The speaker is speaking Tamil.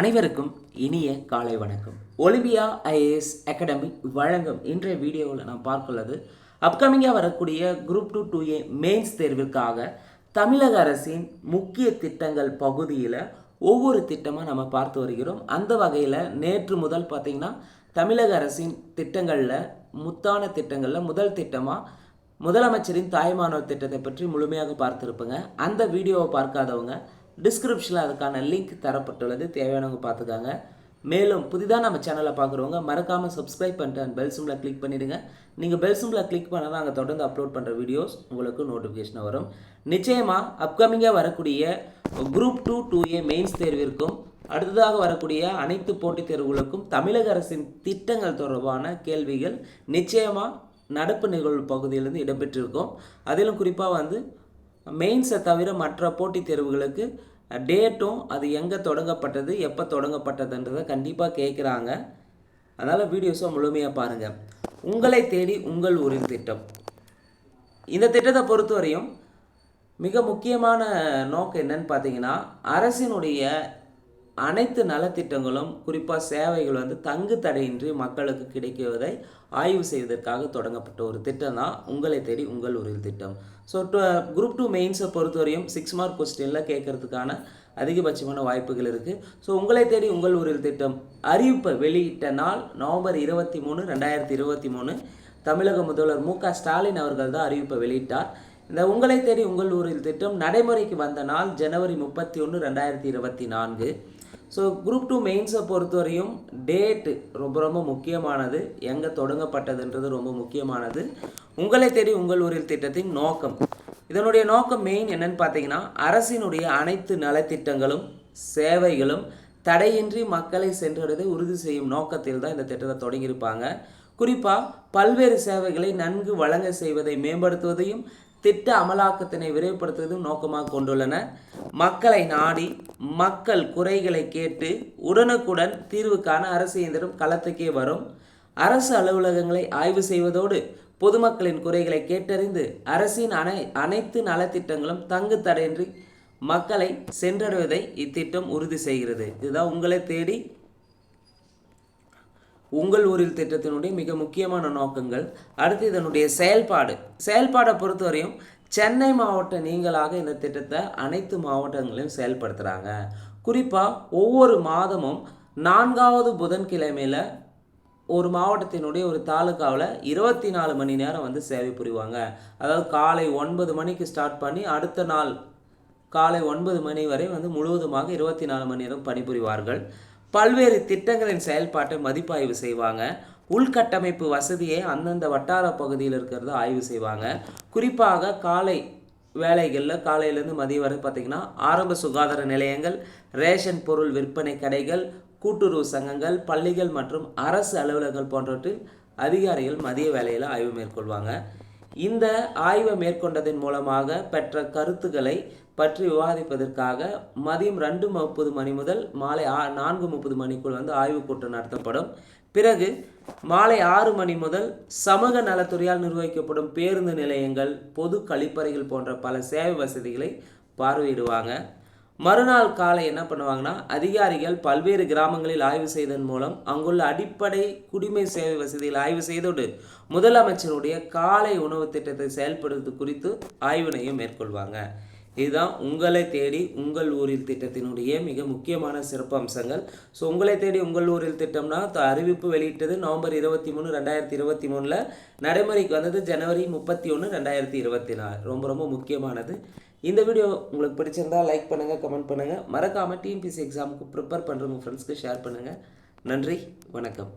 அனைவருக்கும் இனிய காலை வணக்கம். ஒலிம்பியா ஐஏஎஸ் அகாடமி வழங்கும் இன்றைய வீடியோவில் நாம் பார்க்குள்ளது அப்கமிங்காக வரக்கூடிய group two two A mains தேர்விற்காக தமிழக அரசின் முக்கிய திட்டங்கள் பகுதியில் ஒவ்வொரு திட்டமாக நம்ம பார்த்து வருகிறோம். அந்த வகையில் நேற்று முதல் பார்த்திங்கன்னா தமிழக அரசின் திட்டங்களில் முத்தான திட்டங்களில் முதல் திட்டமாக முதலமைச்சரின் தாய்மானவர் திட்டத்தை பற்றி முழுமையாக பார்த்துருப்பேங்க. அந்த வீடியோவை பார்க்காதவங்க டிஸ்கிரிப்ஷனில் அதுக்கான லிங்க் தரப்பட்டுள்ளது. தேவையானவங்க பார்த்துக்காங்க. மேலும் புதிதாக நம்ம சேனலை பார்க்குறவங்க மறக்காமல் சப்ஸ்கிரைப் பண்ணிட்டு அந்த பெல் சிம்பில் கிளிக் பண்ணிடுங்க. நீங்கள் பெல் சிம்பில் கிளிக் பண்ணால் நாங்கள் தொடர்ந்து அப்லோட் பண்ணுற வீடியோஸ் உங்களுக்கு நோட்டிஃபிகேஷன் வரும். நிச்சயமாக அப்கமிங்காக வரக்கூடிய group two two A mains தேர்விற்கும் அடுத்ததாக வரக்கூடிய அனைத்து போட்டித் தேர்வுகளுக்கும் தமிழக அரசின் திட்டங்கள் தொடர்பான கேள்விகள் நிச்சயமாக நடப்பு நிகழ்வு பகுதியிலிருந்து இடம்பெற்றிருக்கும். அதிலும் குறிப்பாக வந்து மெயின்ஸை தவிர மற்ற போட்டித் தேர்வுகளுக்கு டேட்டும் அது எங்கே தொடங்கப்பட்டது எப்போ தொடங்கப்பட்டதுன்றதை கண்டிப்பாக கேட்குறாங்க அதனால் வீடியோஸை முழுமையாக பாருங்கள் உங்களை தேடி உங்கள் ஊரின் திட்டம். இந்த திட்டத்தை பொறுத்தவரையும் மிக முக்கியமான நோக்கம் என்னன்னு பார்த்தீங்கன்னா அரசினுடைய அனைத்து நலத்திட்டங்களும் குறிப்பாக சேவைகள் வந்து தங்கு தடையின்றி மக்களுக்கு கிடைக்குவதை ஆய்வு செய்வதற்காக தொடங்கப்பட்ட ஒரு திட்டம் தான் உங்களை தேடி உங்கள் ஊரில் திட்டம். ஸோ குரூப் டூ மெயின்ஸை பொறுத்தவரையும் சிக்ஸ் மார்க் கொஸ்டினில் கேட்கறதுக்கான அதிகபட்சமான வாய்ப்புகள் இருக்குது ஸோ உங்களை தேடி உங்கள் ஊரில் திட்டம். அறிவிப்பை வெளியிட்ட நாள் நவம்பர் இருபத்தி மூணு ரெண்டாயிரத்தி இருபத்தி மூணு. தமிழக முதல்வர் மு க ஸ்டாலின் அவர்கள் தான் அறிவிப்பை வெளியிட்டார். இந்த உங்களை தேடி உங்கள் ஊரில் திட்டம் நடைமுறைக்கு வந்த நாள் ஜனவரி முப்பத்தி ஒன்று ரெண்டாயிரத்தி இருபத்தி நான்கு. ஸோ குரூப் டூ மெயின்ஸை பொறுத்தவரையும் டேட்டு ரொம்ப ரொம்ப முக்கியமானது எங்கே தொடங்கப்பட்டதுன்றது ரொம்ப முக்கியமானது. உங்களை தேடி உங்கள் ஊரில் திட்டத்தின் நோக்கம். இதனுடைய நோக்கம் மெயின் என்னன்னு பார்த்தீங்கன்னா அரசினுடைய அனைத்து நலத்திட்டங்களும் சேவைகளும் தடையின்றி மக்களை சென்றடைவதை உறுதி செய்யும் நோக்கத்தில் தான் இந்த திட்டத்தை தொடங்கியிருப்பாங்க. குறிப்பாக பல்வேறு சேவைகளை நன்கு வழங்க செய்வதை மேம்படுத்துவதையும் திட்ட அமலாக்கத்தினை விரைவுபடுத்துவதும் நோக்கமாக கொண்டுள்ளன. மக்களை நாடி மக்கள் குறைகளை கேட்டு உடனுக்குடன் தீர்வு காண அரசு இயந்திரம் களத்துக்கே வரும். அரசு அலுவலகங்களை ஆய்வு செய்வதோடு பொதுமக்களின் குறைகளை கேட்டறிந்து அரசின் அனை அனைத்து நலத்திட்டங்களும் தங்கு தடையின்றி மக்களை சென்றடைவதை இத்திட்டம் உறுதி செய்கிறது. இதுதான் உங்களை தேடி உங்கள் ஊரில் திட்டத்தினுடைய மிக முக்கியமான நோக்கங்கள். அடுத்து இதனுடைய செயல்பாடு. செயல்பாடை பொறுத்தவரையும் சென்னை மாவட்ட நீங்களாக இந்த திட்டத்தை அனைத்து மாவட்டங்களையும் செயல்படுத்துகிறாங்க குறிப்பாக ஒவ்வொரு மாதமும் நான்காவது புதன்கிழமையில் ஒரு மாவட்டத்தினுடைய ஒரு தாலுக்காவில் இருபத்தி நாலு மணி நேரம் வந்து சேவை புரிவாங்க. அதாவது காலை ஒன்பது மணிக்கு ஸ்டார்ட் பண்ணி அடுத்த நாள் காலை ஒன்பது மணி வரை வந்து முழுவதுமாக இருபத்தி நாலு மணி நேரம் பணிபுரிவார்கள். பல்வேறு திட்டங்களின் செயல்பாட்டை மதிப்பாய்வு செய்வாங்க. உள்கட்டமைப்பு வசதியை அந்தந்த வட்டார பகுதியில் இருக்கிறத ஆய்வு செய்வாங்க. குறிப்பாக காலை வேலைகளில் காலையிலேருந்து மதியம் வரை பார்த்திங்கன்னா ஆரம்ப சுகாதார நிலையங்கள் ரேஷன் பொருள் விற்பனை கடைகள் கூட்டுறவு சங்கங்கள் பள்ளிகள் மற்றும் அரசு அலுவலகங்கள் போன்றவற்றில் அதிகாரிகள் மதிய வேலையில் ஆய்வு மேற்கொள்வாங்க. இந்த ஆய்வை மேற்கொண்டதன் மூலமாக பெற்ற கருத்துக்களை பற்றி விவாதிப்பதற்காக மதியம் ரெண்டு முப்பது மணி முதல் மாலை ஆ நான்கு முப்பது மணிக்குள் வந்து ஆய்வுக் கூட்டம் நடத்தப்படும். பிறகு மாலை ஆறு மணி முதல் சமூக நலத்துறையால் நிர்வகிக்கப்படும் பேருந்து நிலையங்கள் பொது கழிப்பறைகள் போன்ற பல சேவை வசதிகளை பார்வையிடுவாங்க. மறுநாள் காலை என்ன பண்ணுவாங்கன்னா அதிகாரிகள் பல்வேறு கிராமங்களில் ஆய்வு செய்ததன் மூலம் அங்குள்ள அடிப்படை குடிமை சேவை வசதிகளை ஆய்வு செய்தோடு முதலமைச்சருடைய காலை உணவு திட்டத்தை செயல்படுவது குறித்து ஆய்வினையும் மேற்கொள்வாங்க. இதுதான் உங்களை தேடி உங்கள் ஊரில் திட்டத்தினுடைய மிக முக்கியமான சிறப்பு அம்சங்கள். ஸோ உங்களை தேடி உங்கள் ஊரில் திட்டம்னா அறிவிப்பு வெளியிட்டது நவம்பர் இருபத்தி மூணு ரெண்டாயிரத்தி இருபத்தி மூணில். நடைமுறைக்கு வந்தது ஜனவரி முப்பத்தி ஒன்று ரெண்டாயிரத்தி இருபத்தி நாலு. ரொம்ப ரொம்ப முக்கியமானது. இந்த வீடியோ உங்களுக்கு பிடிச்சிருந்தா லைக் பண்ணுங்கள் கமெண்ட் பண்ணுங்கள் மறக்காமல் டிஎன்பிசி எக்ஸாமுக்கு ப்ரிப்பேர் உங்கள் ஃப்ரெண்ட்ஸ்க்கு ஷேர் பண்ணுங்கள் நன்றி வணக்கம்.